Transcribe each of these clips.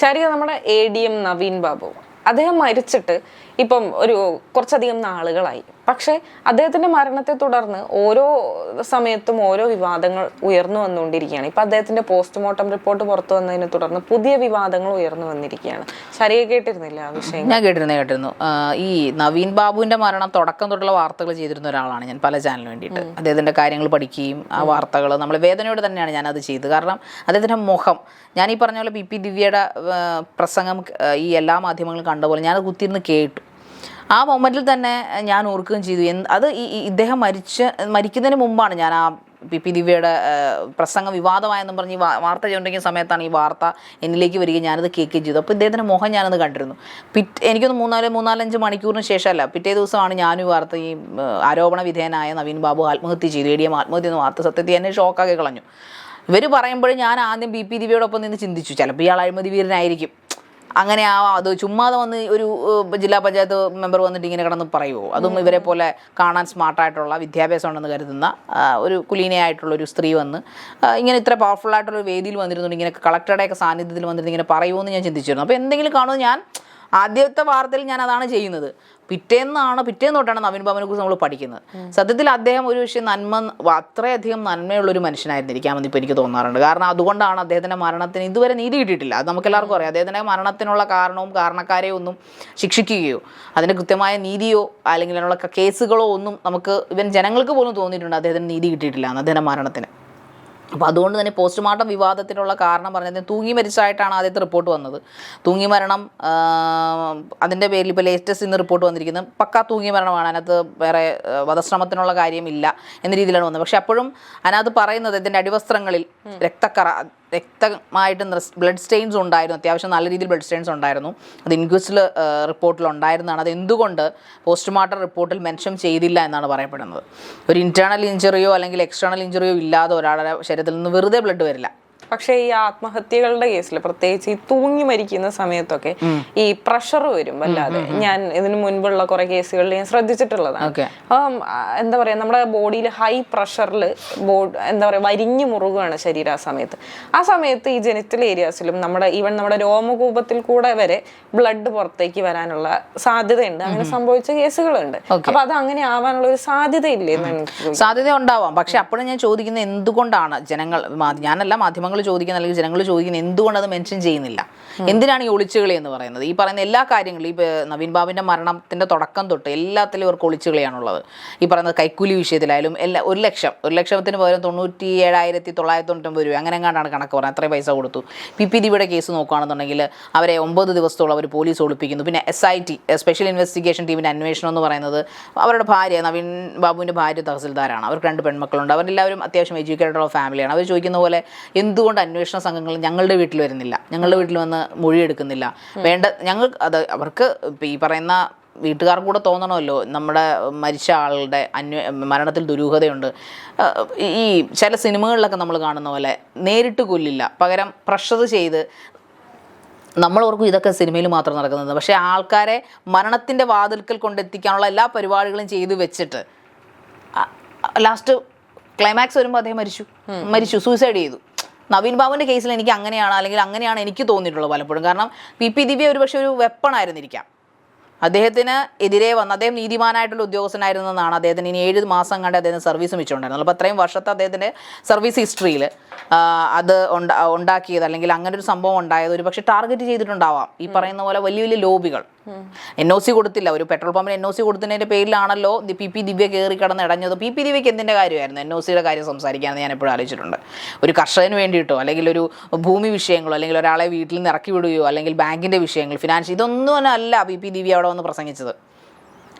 ശാരിക നമ്മുടെ A D M Naveen Babu. അദ്ദേഹം മരിച്ചിട്ട് ഇപ്പം ഒരു കുറച്ചധികം നാളുകളായി. പക്ഷേ അദ്ദേഹത്തിന്റെ മരണത്തെ തുടർന്ന് ഓരോ സമയത്തും ഓരോ വിവാദങ്ങൾ ഉയർന്നു വന്നുകൊണ്ടിരിക്കുകയാണ്. ഇപ്പൊ അദ്ദേഹത്തിന്റെ പോസ്റ്റ്മോർട്ടം റിപ്പോർട്ട് പുറത്തു വന്നതിനെ തുടർന്ന് പുതിയ വിവാദങ്ങൾ ഉയർന്നു വന്നിരിക്കുകയാണ്. ശരിയെ കേട്ടിരുന്നില്ല ആ വിഷയം? ഞാൻ കേട്ടിരുന്നു കേട്ടിരുന്നു. ഈ നവീൻ ബാബുവിന്റെ മരണം തുടക്കം തൊട്ടുള്ള വാർത്തകൾ ചെയ്തിരുന്ന ഒരാളാണ് ഞാൻ പല ചാനലിന് വേണ്ടിയിട്ട്. അദ്ദേഹത്തിന്റെ കാര്യങ്ങൾ പഠിക്കുകയും ആ വാർത്തകൾ നമ്മൾ വേദനയോട് തന്നെയാണ് ഞാൻ അത് ചെയ്തത്. കാരണം അദ്ദേഹത്തിന്റെ മുഖം ഞാൻ ഈ പറഞ്ഞ പോലെ പി പി ദിവ്യയുടെ പ്രസംഗം ഈ എല്ലാ മാധ്യമങ്ങളും കണ്ട പോലെ ഞാനത് കുത്തിയിരുന്ന് കേട്ടു. ആ മൊമെന്റിൽ തന്നെ ഞാൻ ഓർക്കുകയും ചെയ്തു. അത് ഇദ്ദേഹം മരിച്ച് മരിക്കുന്നതിന് മുമ്പാണ് ഞാൻ ആ പി പി ദിവ്യയുടെ പ്രസംഗം വിവാദമായെന്നും പറഞ്ഞ് വാർത്ത ചെയ്തുകൊണ്ടിരിക്കുന്ന സമയത്താണ് ഈ വാർത്ത എന്നിലേക്ക് വരികയും ഞാനത് കേൾക്കുകയും ചെയ്തു. അപ്പോൾ ഇദ്ദേഹത്തിന്റെ മുഖം ഞാനത് കണ്ടിരുന്നു. പിറ്റ് എനിക്കൊന്ന് മൂന്നാൽ മൂന്നാലഞ്ച് മണിക്കൂറിന് ശേഷമല്ല പിറ്റേ ദിവസമാണ് ഞാനും വാർത്ത ഈ ആരോപണ വിധേയനായ നവീൻ ബാബു ആത്മഹത്യ ചെയ്തു. എ ഡി എം ആത്മഹത്യ എന്ന വാർത്ത സത്യത്തിൽ എന്നെ ഷോക്കാക്കി കളഞ്ഞു. ഇവർ പറയുമ്പോൾ ഞാൻ ആദ്യം ബി പി ദിവ്യയോടൊപ്പം നിന്ന് ചിന്തിച്ചു. ചിലപ്പോൾ ഇയാൾ അഴിമതി വീരനായിരിക്കും. അങ്ങനെ ആ അത് ചുമ്മാതെ വന്ന് ഒരു ജില്ലാ പഞ്ചായത്ത് മെമ്പർ വന്നിട്ട് ഇങ്ങനെ കിടന്ന് പറയുമോ അതും ഇവരെ പോലെ കാണാൻ സ്മാർട്ടായിട്ടുള്ള വിദ്യാഭ്യാസം ഉണ്ടെന്ന് കരുതുന്ന ഒരു കുലീനയായിട്ടുള്ള ഒരു സ്ത്രീ വന്ന് ഇങ്ങനെ ഇത്ര പവർഫുൾ ആയിട്ടുള്ള വേദിയിൽ വന്നിരുന്നുണ്ട് ഇങ്ങനെ കളക്ടറുടെയൊക്കെ സാന്നിധ്യത്തിൽ വന്നിരുന്നു ഇങ്ങനെ പറയുമോ എന്ന് ഞാൻ ചിന്തിച്ചിരുന്നു. അപ്പോൾ എന്തെങ്കിലും കാണുമോ ഞാൻ ആദ്യത്തെ വാർത്തയിൽ ഞാൻ അതാണ് ചെയ്യുന്നത്. പിറ്റേന്നാണ് പിറ്റേന്ന് തൊട്ടാണ് നവീൻ ബാബുവിനെ കുറിച്ച് നമ്മൾ പഠിക്കുന്നത്. സത്യത്തിൽ അദ്ദേഹം ഒരു പക്ഷേ നന്മ അത്രയധികം നന്മയുള്ള ഒരു മനുഷ്യനായിരുന്നിരിക്കാമെന്ന് ഇപ്പോൾ എനിക്ക് തോന്നാറുണ്ട്. കാരണം അതുകൊണ്ടാണ് അദ്ദേഹത്തിന്റെ മരണത്തിന് ഇതുവരെ നീതി കിട്ടിയിട്ടില്ല. അത് നമുക്ക് എല്ലാവർക്കും അറിയാം. അദ്ദേഹത്തിന്റെ മരണത്തിനുള്ള കാരണവും കാരണക്കാരെയോ ഒന്നും ശിക്ഷിക്കുകയോ അതിന് കൃത്യമായ നീതിയോ അല്ലെങ്കിൽ അതിനുള്ള കേസുകളോ ഒന്നും നമുക്ക് ഇവൻ ജനങ്ങൾക്ക് പോലും തോന്നിയിട്ടുണ്ട് അദ്ദേഹത്തിന് നീതി കിട്ടിയിട്ടില്ല എന്ന് അദ്ദേഹത്തിന്റെ മരണത്തിന്. അപ്പോൾ അതുകൊണ്ട് തന്നെ പോസ്റ്റ്മോർട്ടം വിവാദത്തിനുള്ള കാരണം പറഞ്ഞത് തൂങ്ങി മരിച്ചതായിട്ടാണ് ആദ്യത്തെ റിപ്പോർട്ട് വന്നത്. തൂങ്ങി മരണം അതിന്റെ പേരിൽ ഇപ്പോൾ ലേറ്റസ്റ്റ് ഇന്ന് റിപ്പോർട്ട് വന്നിരിക്കുന്നത്. പക്ക തൂങ്ങി മരണമാണ്. അതിനകത്ത് വേറെ വധശ്രമത്തിനുള്ള കാര്യമില്ല എന്ന രീതിയിലാണ് വന്നത്. പക്ഷെ അപ്പോഴും അതിനകത്ത് പറയുന്നത് ഇതിന്റെ അടിവസ്ത്രങ്ങളിൽ രക്തക്കറ രക്തമായിട്ട് ബ്ലഡ് സ്റ്റെയിൻസ് ഉണ്ടായിരുന്നു. അത്യാവശ്യം നല്ല രീതിയിൽ ബ്ലഡ് സ്റ്റെയിൻസ് ഉണ്ടായിരുന്നു. അത് ഇൻക്വസ്റ്റിൽ റിപ്പോർട്ടിൽ ഉണ്ടായിരുന്നതാണ്. അത് എന്തുകൊണ്ട് പോസ്റ്റ്മോർട്ടം റിപ്പോർട്ടിൽ മെൻഷൻ ചെയ്തില്ല എന്നാണ് പറയപ്പെടുന്നത്. ഒരു ഇന്റേർണൽ ഇഞ്ചറിയോ അല്ലെങ്കിൽ എക്സ്റ്റേണൽ ഇഞ്ചറിയോ ഇല്ലാതെ ഒരാളുടെ ശരീരത്തിൽ നിന്ന് വെറുതെ ബ്ലഡ് വരില്ല. പക്ഷേ ഈ ആത്മഹത്യകളുടെ കേസിൽ പ്രത്യേകിച്ച് ഈ തൂങ്ങി മരിക്കുന്ന സമയത്തൊക്കെ ഈ പ്രഷർ വരും വല്ലാതെ ഞാൻ ഇതിനു മുൻപുള്ള കുറെ കേസുകളിൽ ഞാൻ ശ്രദ്ധിച്ചിട്ടുള്ളതാണ്. അപ്പം എന്താ പറയാ നമ്മുടെ ബോഡിയിൽ ഹൈ പ്രഷറിൽ ബോഡ് എന്താ പറയാ വരിഞ്ഞു മുറുകയാണ് ശരീരം ആ സമയത്ത്. ആ സമയത്ത് ഈ ജെനിറ്റൽ ഏരിയാസിലും നമ്മുടെ ഈവൻ നമ്മുടെ രോമകൂപത്തിൽ കൂടെ വരെ ബ്ലഡ് പുറത്തേക്ക് വരാനുള്ള സാധ്യതയുണ്ട്. അങ്ങനെ സംഭവിച്ച കേസുകളുണ്ട്. അപ്പൊ അത് അങ്ങനെ ആവാനുള്ള ഒരു സാധ്യത ഇല്ലേ. സാധ്യത ഉണ്ടാവാം. പക്ഷെ അപ്പോഴും ഞാൻ ചോദിക്കുന്നത് എന്തുകൊണ്ടാണ് ജനങ്ങൾ ഞാനല്ല മാധ്യമങ്ങൾ ചോദിക്കുന്ന അല്ലെങ്കിൽ ജനങ്ങൾ ചോദിക്കുന്ന എന്തുകൊണ്ട് അത് മെൻഷൻ ചെയ്യുന്നില്ല? എന്തിനാണ് ഈ ഒളിച്ചുകളി എന്ന് പറയുന്നത്? ഈ പറയുന്ന എല്ലാ കാര്യങ്ങളും ഈ നവീൻ ബാബുവിന്റെ മരണത്തിന്റെ തുടക്കം തൊട്ട് എല്ലാത്തിലും ഇവർക്ക് ഒളിച്ചുകളിയാണുള്ളത്. ഈ പറയുന്ന കൈക്കൂലി വിഷയത്തിലായാലും എല്ലാ ഒരു ലക്ഷം ഒരു ലക്ഷത്തിന് പകരം തൊണ്ണൂറ്റി ഏഴായിരത്തി തൊള്ളായിരത്തി തൊണ്ണൂറ്റൊമ്പത് രൂപ അങ്ങനെ എങ്ങാണ്ടാണ് കണക്ക് പറഞ്ഞത് അത്രയും പൈസ കൊടുത്തു. പി പി ദിയുടെ കേസ് നോക്കുകയാണെന്നുണ്ടെങ്കിൽ അവരെ ഒമ്പത് ദിവസത്തോളം അവർ പോലീസ് ഒളിപ്പിക്കുന്നു. പിന്നെ S I T special investigation ടീമിന്റെ അന്വേഷണം എന്ന് പറയുന്നത് അവരുടെ ഭാര്യ നവീൻ ബാബുവിന്റെ ഭാര്യ തഹസിൽദാരാണ്. അവർക്ക് രണ്ട് പെൺമക്കളുണ്ട്. അവരെല്ലാവരും അത്യാവശ്യം എഡ്യൂക്കേറ്റഡ് ഉള്ള ഫാമിലിയാണ് അവർ ചോദിക്കുന്ന പോലെ എന്തുകൊണ്ട് അന്വേഷണ സംഘങ്ങൾ ഞങ്ങളുടെ വീട്ടിൽ വരുന്നില്ല. ഞങ്ങളുടെ വീട്ടിൽ വന്ന് മൊഴിയെടുക്കുന്നില്ല. വേണ്ട ഞങ്ങൾ അത് അവർക്ക് ഈ പറയുന്ന വീട്ടുകാർക്ക് കൂടെ തോന്നണമല്ലോ. നമ്മുടെ മരിച്ച ആളുടെ അന്വേ മരണത്തിൽ ദുരൂഹതയുണ്ട്. ഈ ചില സിനിമകളിലൊക്കെ നമ്മൾ കാണുന്ന പോലെ നേരിട്ട് കൊല്ലില്ല. പകരം പ്രഷർ ചെയ്ത് നമ്മൾ ഓർക്കും ഇതൊക്കെ സിനിമയിൽ മാത്രം നടക്കുന്നത്. പക്ഷേ ആൾക്കാരെ മരണത്തിന്റെ വാതിൽക്കൽ കൊണ്ടെത്തിക്കാനുള്ള എല്ലാ പരിപാടികളും ചെയ്തു വെച്ചിട്ട് ലാസ്റ്റ് ക്ലൈമാക്സ് വരുമ്പോൾ അദ്ദേഹം മരിച്ചു. മരിച്ചു സൂയിസൈഡ് ചെയ്തു. നവീൻ ബാബുവിന്റെ കേസിൽ എനിക്ക് അങ്ങനെയാണ് അല്ലെങ്കിൽ അങ്ങനെയാണ് എനിക്ക് തോന്നിയിട്ടുള്ളത് പലപ്പോഴും. കാരണം പി പി ദിവ്യ ഒരു പക്ഷേ ഒരു വെപ്പണായിരുന്നിരിക്കാം അദ്ദേഹത്തിന് എതിരെ വന്ന അദ്ദേഹം നീതിമാനായിട്ടുള്ള ഉദ്യോഗസ്ഥനായിരുന്നെന്നാണ് അദ്ദേഹത്തിന് ഇനി ഏഴ് മാസം കണ്ട് അദ്ദേഹത്തിന് സർവീസ് മിച്ചമുണ്ടായിരുന്നത്. അപ്പോൾ അത്രയും വർഷത്തെ അദ്ദേഹത്തിന്റെ സർവീസ് ഹിസ്റ്ററിയിൽ അത് ഉണ്ട ഉണ്ടാക്കിയത് അല്ലെങ്കിൽ അങ്ങനെ ഒരു സംഭവം ഉണ്ടായത് ഒരു പക്ഷേ ടാർഗറ്റ് ചെയ്തിട്ടുണ്ടാവാം. ഈ പറയുന്ന പോലെ വലിയ വലിയ ലോബികൾ എൻ ഒ സി കൊടുത്തില്ല. ഒരു പെട്രോൾ പമ്പിന് എൻ ഒ സി കൊടുത്തതിന്റെ പേരിലാണല്ലോ പി പി ദിവ്യ കയറി കടന്ന് ഇടഞ്ഞത്. പി പി ദിവ്യക്ക് എന്തിന്റെ കാര്യമായിരുന്നു? എൻ ഒ സിയുടെ കാര്യം സംസാരിക്കാമെന്ന് ഞാൻ എപ്പോഴും ആലോചിച്ചിട്ടുണ്ട്. ഒരു കർഷകന് വേണ്ടിയിട്ടോ അല്ലെങ്കിൽ ഒരു ഭൂമി വിഷയങ്ങളോ അല്ലെങ്കിൽ ഒരാളെ വീട്ടിൽ നിന്ന് ഇറക്കി വിടുകയോ അല്ലെങ്കിൽ ബാങ്കിന്റെ വിഷയങ്ങൾ ഫിനാൻഷ്യൽ ഇതൊന്നും തന്നെ അല്ല പി പി ദിവ്യ അവിടെ വന്ന് പ്രസംഗിച്ചത്.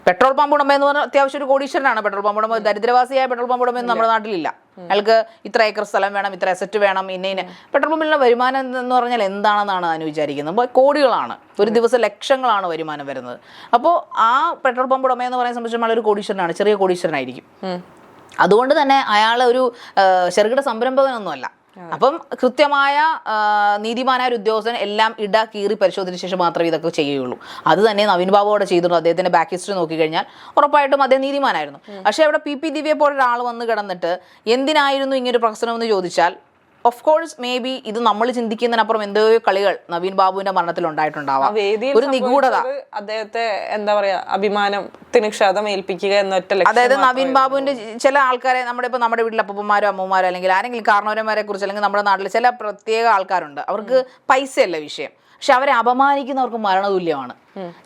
പെട്രോൾ പമ്പ് ഉടമ എന്ന് പറഞ്ഞാൽ അത്യാവശ്യം ഒരു കോടീശ്വരനാണ്. പെട്രോൾ പമ്പ് ഉടമ ദരിദ്രവാസിയായ പെട്രോൾ പമ്പ് ഉടമ നമ്മുടെ നാട്ടിലില്ല. അയാൾക്ക് ഇത്ര ഏക്കർ സ്ഥലം വേണം ഇത്ര അസറ്റ് വേണം ഇന്ന ഇന്ന. പെട്രോൾ പമ്പിലുള്ള വരുമാനം എന്ന് പറഞ്ഞാൽ എന്താണെന്നാണ് ഞാൻ വിചാരിക്കുന്നത്? അപ്പോൾ കോടികളാണ്. ഒരു ദിവസം ലക്ഷങ്ങളാണ് വരുമാനം വരുന്നത്. അപ്പോൾ ആ പെട്രോൾ പമ്പ് ഉടമ എന്ന് പറയുന്ന സംബന്ധിച്ച് ഒരു കോടീശ്വരനാണ് ചെറിയ കോടീശ്വരനായിരിക്കും. അതുകൊണ്ട് തന്നെ അയാൾ ഒരു ചെറുകിട സംരംഭകനൊന്നുമല്ല. അപ്പം കൃത്യമായ നീതിമാനായ ഒരു ഉദ്യോഗസ്ഥൻ എല്ലാം ഇട കീറി പരിശോധിച്ച ശേഷം മാത്രമേ ഇതൊക്കെ ചെയ്യുകയുള്ളൂ. അത് തന്നെ നവീൻ ബാബു അവിടെ ചെയ്തിരുന്നു. അദ്ദേഹത്തിന്റെ ബാക്ക് ഹിസ്റ്ററി നോക്കിക്കഴിഞ്ഞാൽ ഉറപ്പായിട്ടും അദ്ദേഹം നീതിമാനായിരുന്നു. പക്ഷേ അവിടെ പി. പി. ദിവ്യ പോലെ ഒരാൾ വന്ന് കിടന്നിട്ട് എന്തിനായിരുന്നു ഇങ്ങനൊരു ഒരു പ്രശ്നം എന്ന് ചോദിച്ചാൽ ഓഫ് കോഴ്സ് മേ ബി ഇത് നമ്മൾ ചിന്തിക്കുന്നതിനപ്പുറം എന്തോ കളികൾ നവീൻ ബാബുവിന്റെ മരണത്തിൽ ഉണ്ടായിട്ടുണ്ടാവാം. ഒരു നിഗൂഢത. അദ്ദേഹത്തെ എന്താ പറയാ അഭിമാനത്തിന് ക്ഷതം ഏൽപ്പിക്കുക എന്നൊറ്റ അതായത് നവീൻ ബാബുവിന്റെ ചില ആൾക്കാരെ നമ്മുടെ ഇപ്പൊ നമ്മുടെ വീട്ടിലെ അപ്പൂപ്പന്മാരോ അമ്മമാരോ അല്ലെങ്കിൽ ആരെങ്കിലും കാരണവരന്മാരെ കുറിച്ച് അല്ലെങ്കിൽ നമ്മുടെ നാട്ടിൽ ചില പ്രത്യേക ആൾക്കാരുണ്ട്. അവർക്ക് പൈസയല്ല വിഷയം. പക്ഷെ അവരെ അപമാനിക്കുന്നവർക്ക് മരണതുല്യമാണ്.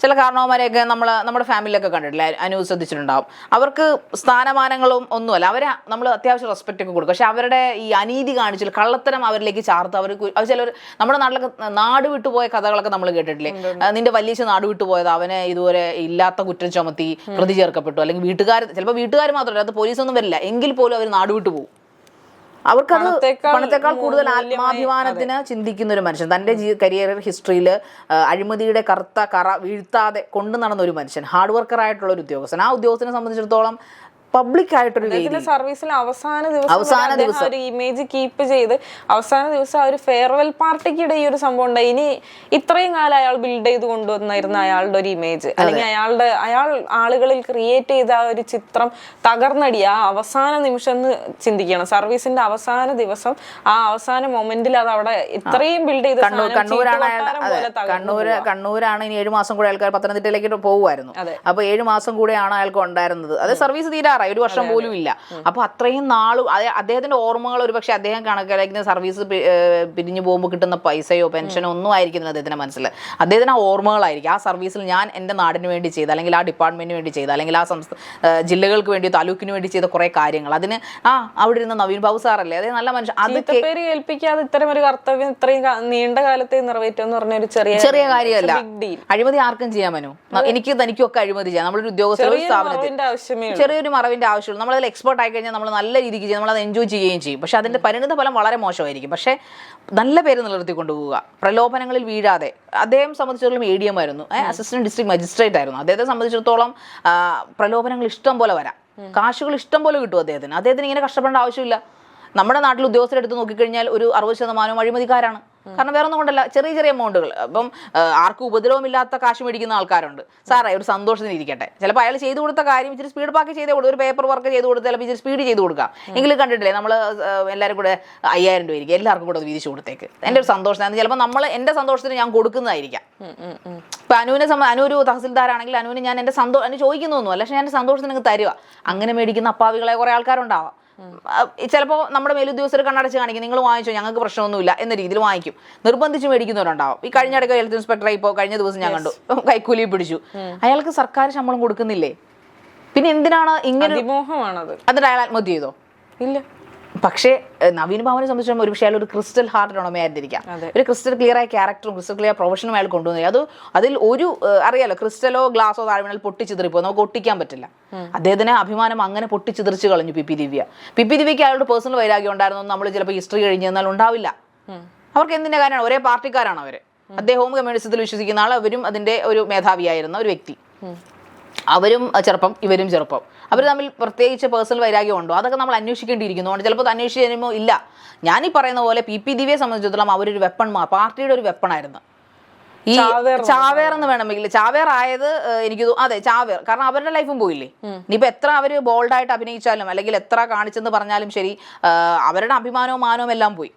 ചില കാരണവന്മാരെയൊക്കെ നമ്മൾ നമ്മുടെ ഫാമിലിയിലൊക്കെ കണ്ടിട്ടില്ല? അനു ശ്രദ്ധിച്ചിട്ടുണ്ടാവും. അവർക്ക് സ്ഥാനമാനങ്ങളും ഒന്നുമല്ല. അവരെ നമ്മൾ അത്യാവശ്യം റെസ്പെക്റ്റ് ഒക്കെ കൊടുക്കും. പക്ഷെ അവരുടെ ഈ അനീതി കാണിച്ചു കള്ളത്തരം അവരിലേക്ക് ചാർത്ത് അവർ അവർ ചിലർ നമ്മുടെ നാട്ടിലൊക്കെ നാട് വിട്ടുപോയ കഥകളൊക്കെ നമ്മൾ കേട്ടിട്ടില്ലേ? നിന്റെ വലിയ നാട് വിട്ടുപോയത് അവനെ ഇതുവരെ ഇല്ലാത്ത കുറ്റം ചുമത്തി പ്രതി ചേർക്കപ്പെട്ടു. അല്ലെങ്കിൽ വീട്ടുകാർ ചിലപ്പോൾ വീട്ടുകാർ മാത്രമല്ല അത് പോലീസൊന്നും വരില്ല. എങ്കിൽ പോലും അവർ നാട് വിട്ടു പോകും. അവർക്കത് പണത്തേക്കാൾ കൂടുതൽ ആത്മാഭിമാനത്തിന് ചിന്തിക്കുന്ന ഒരു മനുഷ്യൻ. തന്റെ കരിയർ ഹിസ്റ്ററിയിൽ അഴിമതിയുടെ കറുത്ത കറ വീഴ്ത്താതെ കൊണ്ടു നടന്ന ഒരു മനുഷ്യൻ. ഹാർഡ് വർക്കർ ആയിട്ടുള്ള ഒരു ഉദ്യോഗസ്ഥൻ. ആ ഉദ്യോഗസ്ഥനെ സംബന്ധിച്ചിടത്തോളം പബ്ലിക് ആയിട്ടൊരു സർവീസിൽ അവസാന ദിവസം അവസാന ദിവസം. ഒരു ഇമേജ് കീപ്പ് ചെയ്ത് അവസാന ദിവസം ആ ഒരു ഫെയർവെൽ പാർട്ടിക്കിടെ ഈ ഒരു സംഭവം ഉണ്ടായി. ഇനി ഇത്രയും കാലം അയാൾ ബിൽഡ് ചെയ്ത് കൊണ്ടുവന്നായിരുന്ന അയാളുടെ ഒരു ഇമേജ് അല്ലെങ്കിൽ അയാളുടെ അയാൾ ആളുകളിൽ ക്രിയേറ്റ് ചെയ്ത ആ ഒരു ചിത്രം തകർന്നടി ആ അവസാന നിമിഷം എന്ന് ചിന്തിക്കണം. സർവീസിന്റെ അവസാന ദിവസം ആ അവസാന മൊമെന്റിൽ അത് അവിടെ ഇത്രയും ബിൽഡ് ചെയ്ത് കണ്ണൂരാണ് കണ്ണൂര് കണ്ണൂരാണ് ഇനി ഏഴു മാസം കൂടെ ആൾക്കാർ പത്തനംതിട്ടയിലേക്ക് പോകുമായിരുന്നു. അപ്പൊ ഏഴു മാസം കൂടെയാണ് അയാൾക്ക് ഉണ്ടായിരുന്നത്. അത് സർവീസ് തീരാറായി. ഒരു വർഷം പോലും ഇല്ല. അപ്പൊ അത്രയും നാളും അതെ അദ്ദേഹത്തിന്റെ ഓർമ്മകൾ ഒരുപക്ഷെ അദ്ദേഹം കണക്കിലാക്കുന്ന സർവീസ് പിരിഞ്ഞു പോകുമ്പോൾ കിട്ടുന്ന പൈസയോ പെൻഷനോ ഒന്നും ആയിരിക്കുന്നില്ല അദ്ദേഹത്തിന്റെ മനസ്സിൽ അദ്ദേഹത്തിന് ആ ഓർമ്മകളായിരിക്കും. ആ സർവീസിൽ ഞാൻ എന്റെ നാടിന് വേണ്ടി ചെയ്ത അല്ലെങ്കിൽ ആ ഡിപ്പാർട്ട്മെന്റിന് വേണ്ടി ചെയ്ത അല്ലെങ്കിൽ ആ സംസ്ഥാന ജില്ലകൾക്ക് വേണ്ടി താലൂക്കിന് വേണ്ടി ചെയ്ത കുറെ കാര്യങ്ങൾ. അതിന് ആ അവിടെ ഇരുന്ന നവീൻ ബാബു സാറല്ലേ? അതെ നല്ല മനുഷ്യൻ അത് പേര് ഏൽപ്പിക്കാതെ ഇത്തരം ഒരു കർത്തവ്യം ഇത്രയും നീണ്ട കാലത്തെ നിറവേറ്റുമെന്ന് പറഞ്ഞ ഒരു ചെറിയ ചെറിയ കാര്യമല്ല. അഴിമതി ആർക്കും ചെയ്യാമനോ എനിക്ക് തനിക്കും ഒക്കെ അഴിമതി ചെയ്യാം. നമ്മളൊരു ഉദ്യോഗസ്ഥ സ്ഥാപനത്തിന്റെ ആവശ്യമേ സ്ഥാപനത്തിൽ മറവിന്റെ ആവശ്യമേ മറവിന്റെ ആവശ്യമുള്ളൂ. നമ്മളതിൽ എക്സ്പേർട്ട് ആയി കഴിഞ്ഞാൽ നമ്മൾ നല്ല രീതിക്ക് ചെയ്യും നമ്മളത് എൻജോയ് ചെയ്യുകയും ചെയ്യും. പക്ഷേ അതിന്റെ പരിണിത ഫലം വളരെ മോശമായിരിക്കും. പക്ഷേ നല്ല പേര് നിലനിർത്തിക്കൊണ്ട് പോവുക. പ്രലോഭനങ്ങളിൽ വീഴാതെ. അദ്ദേഹം സംബന്ധിച്ചിടത്തോളം എ ഡി എം ആയിരുന്നു. അസിസ്റ്റന്റ് ഡിസ്ട്രിക്ട് മജിസ്ട്രേറ്റ് ആയിരുന്നു. അദ്ദേഹത്തെ സംബന്ധിച്ചിടത്തോളം പ്രലോഭനങ്ങൾ ഇഷ്ടം പോലെ വരാം. കാശുകൾ ഇഷ്ടം പോലെ കിട്ടും അദ്ദേഹത്തിന്. അദ്ദേഹത്തിന് ഇങ്ങനെ കഷ്ടപ്പെടേണ്ട ആവശ്യമില്ല. നമ്മുടെ നാട്ടിൽ ഉദ്യോഗസ്ഥരെടുത്ത് നോക്കിക്കഴിഞ്ഞാൽ ഒരു അറുപത് ശതമാനവും അഴിമതിക്കാരാണ്. കാരണം വേറെ ഒന്നും കൊണ്ടല്ല ചെറിയ ചെറിയ എമൗണ്ടുകൾ അപ്പം ആർക്കും ഉപദ്രവമില്ലാത്ത കാശ് മേടിക്കുന്ന ആൾക്കാരുണ്ട്. സാറേ ഒരു സന്തോഷത്തിന് ഇരിക്കട്ടെ. ചിലപ്പോൾ അയാൾ ചെയ്തു കൊടുത്ത കാര്യം ഇച്ചിരി സ്പീഡ് പാക്ക് ചെയ്ത് കൊടുക്കും ഒരു പേപ്പർ വർക്ക് ചെയ്ത് കൊടുത്ത് ചിലപ്പോൾ ഇച്ചിരി സ്പീഡ് ചെയ്ത് കൊടുക്കാം. എങ്കിലും കണ്ടിട്ടില്ലേ നമ്മൾ എല്ലാവരും കൂടെ അയ്യായിരം രൂപ ആയിരിക്കും എല്ലാവർക്കും കൂടെ അത് വീതിച്ചു കൊടുത്തേക്ക്. എന്റെ ഒരു സന്തോഷത്തിന് ചിലപ്പോൾ നമ്മൾ എന്റെ സന്തോഷത്തിന് ഞാൻ കൊടുക്കുന്നതായിരിക്കാം. ഇപ്പം അനുവിനെ സംബന്ധ അനു ഒരു തഹസിൽദാരാണെങ്കിൽ അനുവിന് ഞാൻ എന്റെ സന്തോഷം അനു ചോദിക്കുന്നൊന്നും അല്ല പക്ഷെ ഞാൻ സന്തോഷത്തിന് നിങ്ങൾക്ക് തരുക അങ്ങനെ മേടിക്കുന്ന അപ്പാവികളെ കുറെ ആൾക്കാരുണ്ടാവാം. ചിലപ്പോൾ നമ്മുടെ മേലുദ്യോഗസ്ഥർ കണ്ണടച്ച് കാണിക്കും നിങ്ങൾ വാങ്ങിച്ചോ ഞങ്ങൾക്ക് പ്രശ്നമൊന്നുമില്ല എന്ന രീതിയിൽ വാങ്ങിക്കും. നിർബന്ധിച്ച് മേടിക്കുന്നവരുണ്ടാവും. ഈ കഴിഞ്ഞ ഇടയ്ക്ക് ഹെൽത്ത് ഇൻസ്പെക്ടറെ ഇപ്പോൾ കഴിഞ്ഞ ദിവസം ഞാൻ കണ്ടു. കൈക്കൂലി പിടിച്ചു. അയാൾക്ക് സർക്കാർ ശമ്പളം കൊടുക്കുന്നില്ലേ? പിന്നെ എന്തിനാണ് ഇങ്ങനെ അതിമോഹമാണത്. എന്നിട്ട് അയാൾ ആത്മഹത്യ ചെയ്തോ? ഇല്ല. പക്ഷേ നവീൻ ഭാവനെ സംബന്ധിച്ചാൽ ഒരു പക്ഷേ അയാൾ ഒരു ക്രിസ്റ്റൽ ഹാർട്ട് ഉടമയായിരുന്നിരിക്കാം ആയിരിക്കാം. ഒരു ക്രിസ്റ്റൽ ക്ലിയർ ആയ ക്യാരക്ടറും ക്രിസ്റ്റൽ ക്ലിയർ പ്രൊഫഷനും അയാൾ കൊണ്ടുവന്നില്ല. അത് അതിൽ ഒരു അറിയാലോ ക്രിസ്റ്റലോ ഗ്ലാസോ താഴ്വണൽ പൊട്ടിച്ചിതറിപ്പോ നമുക്ക് ഒട്ടിക്കാൻ പറ്റില്ല. അദ്ദേഹത്തിന് അഭിമാനം അങ്ങനെ പൊട്ടിച്ചിതറിച്ച് കളഞ്ഞു P P Divya. P P ദിവ്യക്ക് അയാളുടെ പേഴ്സണൽ വൈരാഗ്യം ഉണ്ടായിരുന്നു നമ്മൾ ചിലപ്പോൾ ഹിസ്റ്ററി കഴിഞ്ഞ് എന്നാൽ ഉണ്ടാവില്ല. അവർക്ക് എന്തിന്റെ കാര്യമാണ് ഒരേ പാർട്ടിക്കാരാണ് അവർ. അദ്ദേഹവും കമ്മ്യൂണിസത്തിൽ വിശ്വസിക്കുന്ന ആൾ അവരും അതിന്റെ ഒരു മേധാവിയായിരുന്ന ഒരു വ്യക്തി. അവരും ചെറുപ്പം ഇവരും ചെറുപ്പം. അവർ തമ്മിൽ പ്രത്യേകിച്ച് പേഴ്സണൽ വൈരാഗ്യം ഉണ്ടോ? അതൊക്കെ നമ്മൾ അന്വേഷിക്കേണ്ടിയിരിക്കുന്നു. അതുകൊണ്ട് ചിലപ്പോൾ അന്വേഷിച്ച് കഴിയുമ്പോൾ ഇല്ല. ഞാൻ ഈ പറയുന്ന പോലെ പി പി ദിവ്യയെ സംബന്ധിച്ചിടത്തോളം അവരൊരു വെപ്പൺ പാർട്ടിയുടെ ഒരു വെപ്പണായിരുന്നു ഈ ചാവേർ എന്ന് വേണമെങ്കിൽ ചാവേർ ആയത് എനിക്ക് അതെ ചാവേർ. കാരണം അവരുടെ ലൈഫും പോയില്ലേ? ഇനിയിപ്പോ എത്ര അവർ ബോൾഡായിട്ട് അഭിനയിച്ചാലും അല്ലെങ്കിൽ എത്ര കാണിച്ചെന്ന് പറഞ്ഞാലും ശരി അവരുടെ അഭിമാനവും മാനവും എല്ലാം പോയി.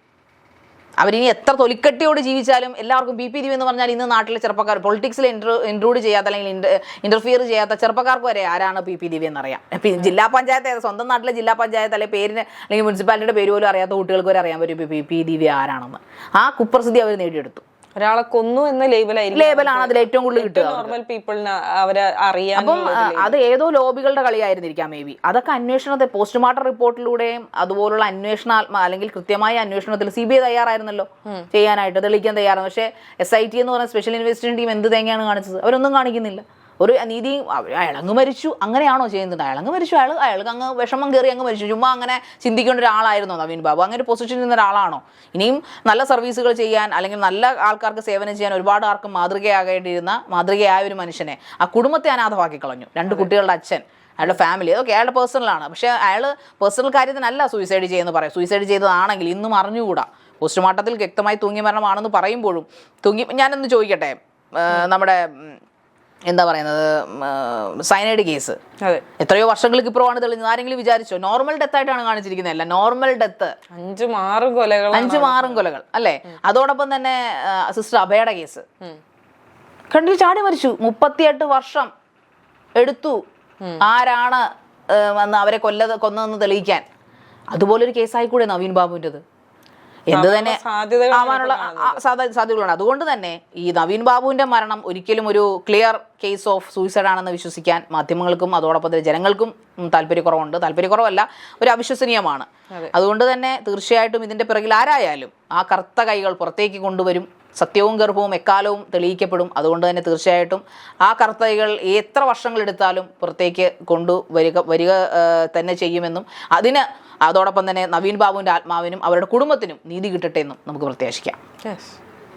അവരിനി എത്ര തൊലിക്കട്ടിയോട് ജീവിച്ചാലും എല്ലാവർക്കും ബി പി എന്ന് പറഞ്ഞാൽ ഇന്ന് നാട്ടിലെ ചെറുപ്പക്കാർ പൊളിറ്റിക്സിൽ ഇൻക്ലൂഡ് ചെയ്യാത്ത അല്ലെങ്കിൽ ഇന്റർഫിയർ ചെയ്യാത്ത ചെറുപ്പക്കാർക്ക് വരെ ആരാണ് പി പി ദിവ്യ എന്നറിയാം. ജില്ലാ പഞ്ചായത്ത് സ്വന്തം നാട്ടിലെ ജില്ലാ പഞ്ചായത്ത് അല്ലെങ്കിൽ പേരിന് അല്ലെങ്കിൽ മുനിസിപ്പാലിറ്റിയുടെ പേര് പോലും അറിയാത്ത കുട്ടികൾക്ക് വരെ അറിയാൻ പറ്റും പി പി ദിവ്യ ആരാണെന്ന്. ആ കുപ്രസിദ്ധി അവർ നേടിയെടുത്തു. ഒരാളെ കൊന്നു എന്ന ലേബലായിരിക്കും ലേബലാണ് അതിൽ ഏറ്റവും കൂടുതൽ കിട്ടുക. നോർമൽ പീപ്പിളിന് അവരെ അറിയാം അപ്പം അത് ഏതോ ലോബികളുടെ കളിയായിരുന്നിരിക്കാം മേ ബി അതൊക്കെ അന്വേഷണത്തെ പോസ്റ്റ്മോർട്ടം റിപ്പോർട്ടിലൂടെയും അതുപോലുള്ള അന്വേഷണാത്മ അല്ലെങ്കിൽ കൃത്യമായ അന്വേഷണത്തിൽ സി ബി ഐ തയ്യാറായിരുന്നല്ലോ ചെയ്യാനായിട്ട് തെളിയിക്കാൻ തയ്യാറാണ് പക്ഷേ എസ് ഐ ടി എന്ന് പറഞ്ഞ സ്പെഷ്യൽ ഇൻവെസ്റ്റിഗേഷൻ ടീം എന്ത് തേങ്ങയാണ് കാണിച്ചത്? അവരൊന്നും കാണിക്കുന്നില്ല. ഒരു അനീതി അയാളങ്ങ് മരിച്ചു. അങ്ങനെയാണോ ചെയ്യുന്നത്? അയാളങ്ങ് മരിച്ചു. അയാൾ അയാൾക്ക് അങ്ങ് വിഷമം കയറി അങ്ങ് മരിച്ചു. ചുമ്മാ അങ്ങനെ ചിന്തിക്കേണ്ട ഒരാളായിരുന്നോ നവീൻ ബാബു. അങ്ങനെ ഒരു പൊസിഷനിൽ നിന്ന ഒരാളാണോ? ഇനിയും നല്ല സർവീസുകൾ ചെയ്യാൻ അല്ലെങ്കിൽ നല്ല ആൾക്കാർക്ക് സേവനം ചെയ്യാൻ ഒരുപാട് ആർക്കും മാതൃകയാകേണ്ടിയിരുന്ന മാതൃകയായ ഒരു മനുഷ്യനെ ആ കുടുംബത്തെ അനാഥമാക്കി കളഞ്ഞു. രണ്ട് കുട്ടികളുടെ അച്ഛൻ അയാളുടെ ഫാമിലി ഓക്കെ അയാളുടെ പേഴ്സണലാണ് പക്ഷേ അയാൾ പേഴ്സണൽ കാര്യത്തിനല്ല സൂയിസൈഡ് ചെയ്യുന്നത് പറയാം. സൂയിസൈഡ് ചെയ്തതാണെങ്കിൽ ഇന്നും അറിഞ്ഞുകൂടാ. പോസ്റ്റ്മോർട്ടത്തിൽ വ്യക്തമായി തൂങ്ങി മരണമാണെന്ന് പറയുമ്പോഴും തൂങ്ങി ഞാനൊന്ന് ചോദിക്കട്ടെ? നമ്മുടെ എന്താ പറയുന്നത് സൈനൈഡ് കേസ് എത്രയോ വർഷങ്ങൾക്ക് ഇപ്പുറമാണ് തെളിഞ്ഞത് ആരെങ്കിലും വിചാരിച്ചോ? നോർമൽ ഡെത്ത് ആയിട്ടാണ് കാണിച്ചിരിക്കുന്നത്. അല്ല നോർമൽ ഡെത്ത് അഞ്ചും ആറും കൊലകൾ അഞ്ചും ആറും കൊലകൾ അല്ലേ? അതോടൊപ്പം തന്നെ സിസ്റ്റർ അഭയുടെ കേസ് കണ്ടിൽ ചാടി മരിച്ചു. മുപ്പത്തിയെട്ട് വർഷം എടുത്തു. ആരാണ് വന്ന് അവരെ കൊല്ലത് കൊന്നതെന്ന് തെളിയിക്കാൻ. അതുപോലൊരു കേസായി കൂടെ നവീൻ ബാബുവിന്റെത്? എന്ത് തന്നെ സാധ്യതകളാണ് ആവാനുള്ള ആ, സാധ്യ- സാധ്യതകളുണ്ട് അതുകൊണ്ട് തന്നെ ഈ നവീൻ ബാബുവിന്റെ മരണം ഒരിക്കലും ഒരു ക്ലിയർ കേസ് ഓഫ് സൂയിസൈഡ് ആണെന്ന് വിശ്വസിക്കാൻ മാധ്യമങ്ങൾക്കും അതോടൊപ്പം തന്നെ ജനങ്ങൾക്കും താല്പര്യക്കുറവുണ്ട്. താല്പര്യക്കുറവല്ല ഒരു അവിശ്വസനീയമാണ്. അതുകൊണ്ട് തന്നെ തീർച്ചയായിട്ടും ഇതിന്റെ പിറകിൽ ആരായാലും ആ കറുത്ത കൈകൾ പുറത്തേക്ക് കൊണ്ടുവരും. സത്യവും ഗർഭവും എക്കാലവും തെളിയിക്കപ്പെടും. അതുകൊണ്ട് തന്നെ തീർച്ചയായിട്ടും ആ കർത്തകൾ എത്ര വർഷങ്ങളെടുത്താലും പുറത്തേക്ക് കൊണ്ടുവരിക വരിക തന്നെ ചെയ്യുമെന്നും അതിന് അതോടൊപ്പം തന്നെ നവീൻ ബാബുവിന്റെ ആത്മാവിനും അവരുടെ കുടുംബത്തിനും നീതി കിട്ടട്ടെ എന്നും നമുക്ക് പ്രത്യാശിക്കാം.